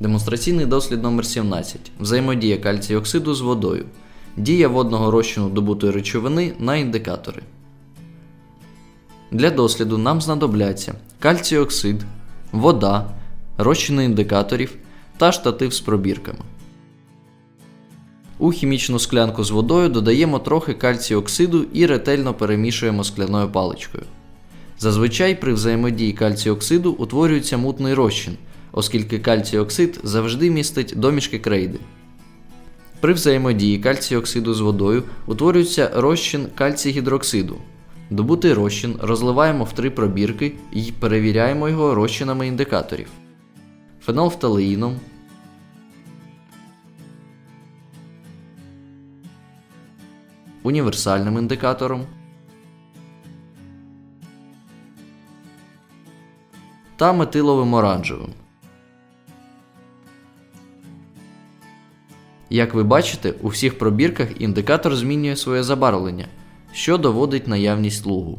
Демонстраційний дослід номер 17 Взаємодія кальцію оксиду з водою. Дія водного розчину добутої речовини на індикатори. Для досліду нам знадобляться кальцій оксид, вода, розчини індикаторів та штатив з пробірками. У хімічну склянку з водою додаємо трохи кальцію оксиду і ретельно перемішуємо скляною паличкою. Зазвичай при взаємодії кальцію оксиду утворюється мутний розчин, оскільки кальцій оксид завжди містить домішки крейди. При взаємодії кальцію оксиду з водою утворюється розчин кальцій гідроксиду. Добутий розчин розливаємо в три пробірки і перевіряємо його розчинами індикаторів. Фенолфталеїном, універсальним індикатором та метиловим оранжевим. Як ви бачите, у всіх пробірках індикатор змінює своє забарвлення, що доводить наявність лугу.